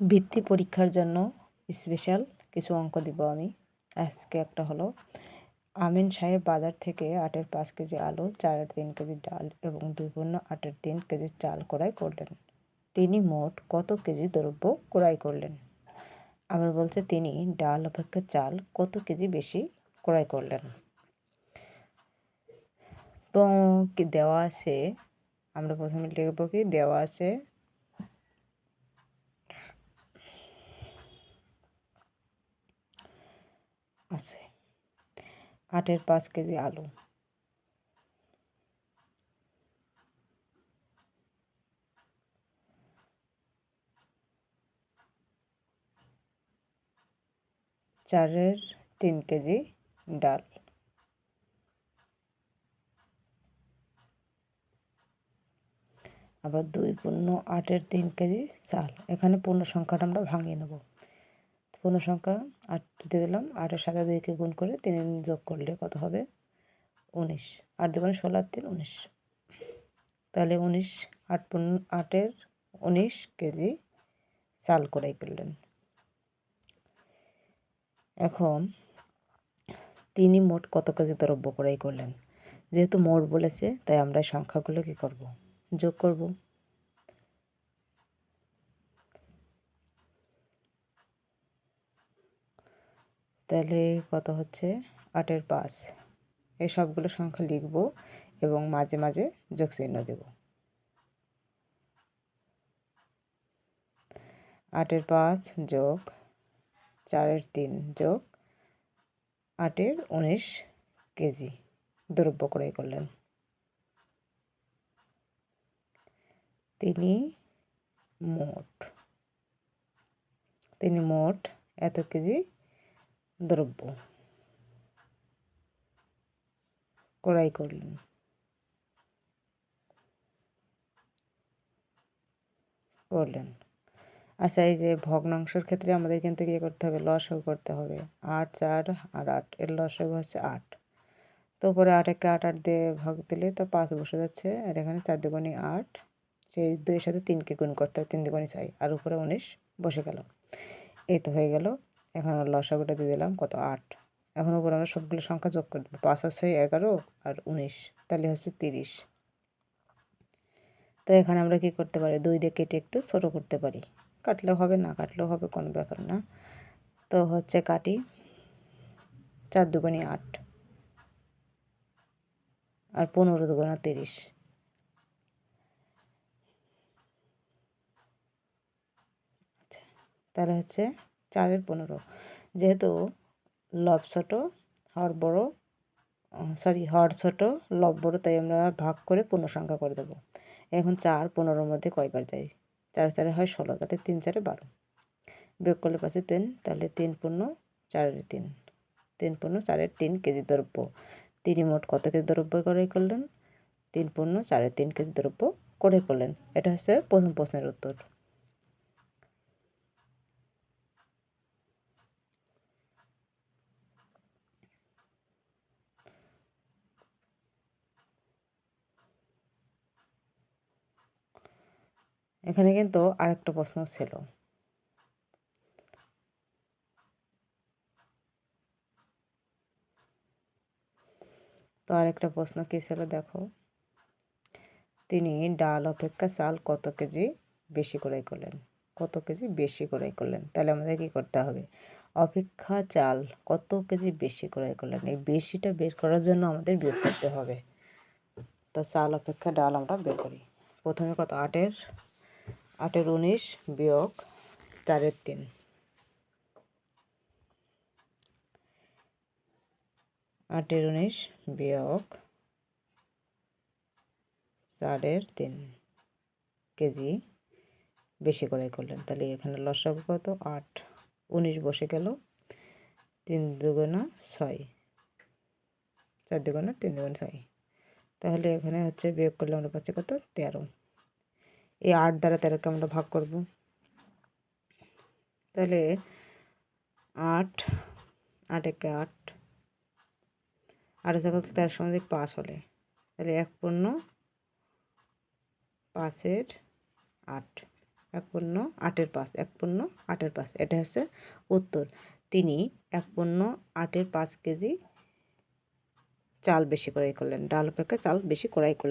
বৃত্তি পরীক্ষার জন্য স্পেশাল কিছু অঙ্ক দিব আমি। আজকে একটা হলো, আমিন সাহেব বাজার থেকে আটের পাঁচ কেজি আলু চারের তিন কেজি ডাল এবং দুই পূর্ণ আটের তিন কেজি চাল ক্রয় করলেন। তিনি মোট কত কেজি দ্রব্য ক্রয় করলেন? আবার বলছে, তিনি ডাল অপেক্ষা চাল কত কেজি বেশি ক্রয় করলেন? তো কি দেওয়া আছে? আমরা প্রথমে লিখব কি, দেওয়া আছে আছে। আটের পাঁচ কেজি আলু। চারের তিন কেজি ডাল। আবার দুই পূর্ণ আটের তিন কেজি চাল। এখানে পূর্ণ সংখ্যাটা আমরা ভাঙিয়ে নেব। পূর্ণ সংখ্যা আট দিয়ে দিলাম। আটের সাথে দুইকে গুণ করে তিন যোগ করলে কত হবে? উনিশ। আট দুগুণে ষোলো আর তিন, উনিশ। তাহলে উনিশ, আট পূর্ণ, আটের উনিশ কেজি চাল করাই করলেন। এখন তিনি মোট কত কেজি দ্রব্য করাই করলেন? যেহেতু মোট বলেছে, তাই আমরা সংখ্যাগুলো কী করব। যোগ করব। তাহলে কত হচ্ছে? আটের পাঁচ। এই সবগুলো সংখ্যা লিখব এবং মাঝে মাঝে যোগ চিহ্ন দেব। আটের পাঁচ যোগ চারের তিন যোগ আটের উনিশ কেজি। দ্রব্য ক্রয় করলেন। তিনি মোট। তিনি মোট এত কেজি দ্রব্য। ক্রয় করলেন। করলেন আচ্ছা এই যে ভগ্নাংশের ক্ষেত্রে আমাদের কিন্তু কী করতে হবে লসও করতে হবে। আট চার আর আট, এর লসও হচ্ছে আট। তো উপরে আট একে আট আট দিয়ে ভাগ দিলে তো পাঁচ বসে যাচ্ছে, আর এখানে চার দুগুণি আট, সেই দুইয়ের সাথে তিনকে গুণ করতে হয়, তিন দুগুণি চাই আর উপরে উনিশ বসে গেল। এই তো হয়ে গেল। এখন লসাগুটা দিয়ে দিলাম, কত আট। এখন উপরে আমরা সবগুলো সংখ্যা যোগ করে দেবো, পাঁচ আর ছয় এগারো আর উনিশ, তাহলে হচ্ছে তিরিশ। তো এখানে আমরা কি করতে পারি, দুই দিয়ে কেটে একটু ছোটো করতে পারি। কাটলেও হবে, না কাটলেও হবে, কোনো ব্যাপার না। তো হচ্ছে কাটি চার দুগুণি আট আর পনেরো দুগুণা তিরিশ। আচ্ছা তাহলে হচ্ছে চারের পনেরো। যেহেতু লব ছোটো, হর বড়ো সরি হর ছোটো, লব বড়ো, তাই আমরা ভাগ করে পূর্ণ সংখ্যা করে দেবো। এখন চার পনেরোর মধ্যে কয়বার যাই? চার চারে হয় ষোলো, তাহলে তিন চারে বারো। বিয়োগ করলে পাচ্ছে তিন, তাহলে তিন পূর্ণ চারের তিন। তিন পূর্ণ চারের তিন কেজি দ্রব্য। তিনি মোট কত কেজি দ্রব্য করে করলেন? তিন পূর্ণ চারের তিন কেজি দ্রব্য করে করলেন। এটা হচ্ছে প্রথম প্রশ্নের উত্তর। এখানে কিন্তু আরেকটা প্রশ্ন ছিল। তো আরেকটা প্রশ্ন কী ছিল দেখো? তিনি ডাল অপেক্ষা চাল কত কেজি বেশি করাই করলেন? কত কেজি বেশি করাই করলেন? তাহলে আমাদের কি করতে হবে? অপেক্ষা চাল কত কেজি বেশি করাই করলেন? এই বেশিটা বের করার জন্য আমাদের বের করতে হবে। তো চাল অপেক্ষা ডাল আমরা বের করি। প্রথমে কত? আটের। আটের উনিশ বিয়োগ চারের তিন। আটের উনিশ বিয়োগ চারের তিন। কেজি বেশি করে করলেন। তাহলে এখানে লসাগু কত? আট। উনিশ বসে গেল। তিন দুগুণা ছয়। চার দুগুণা তিন দুগুণ ছয়। তাহলে এখানে হচ্ছে বিয়োগ করলে আমরা পাচ্ছি কত? তেরো। এই আট দ্বারা তেরোকে আমরা ভাগ করব। তাহলে আট আট একে আট আট জায়গা তেরোর সময় পাঁচ হলে। তাহলে এক পূর্ণ পাঁচের আট, এক পূর্ণ আটের পাঁচ, এক পূর্ণ আটের পাঁচ, এটা হচ্ছে উত্তর। তিনি এক পূর্ণ আটের পাঁচ কেজি চাল বেশি ক্রয় করলেন, ডাল অপেক্ষা চাল বেশি ক্রয় করলেন।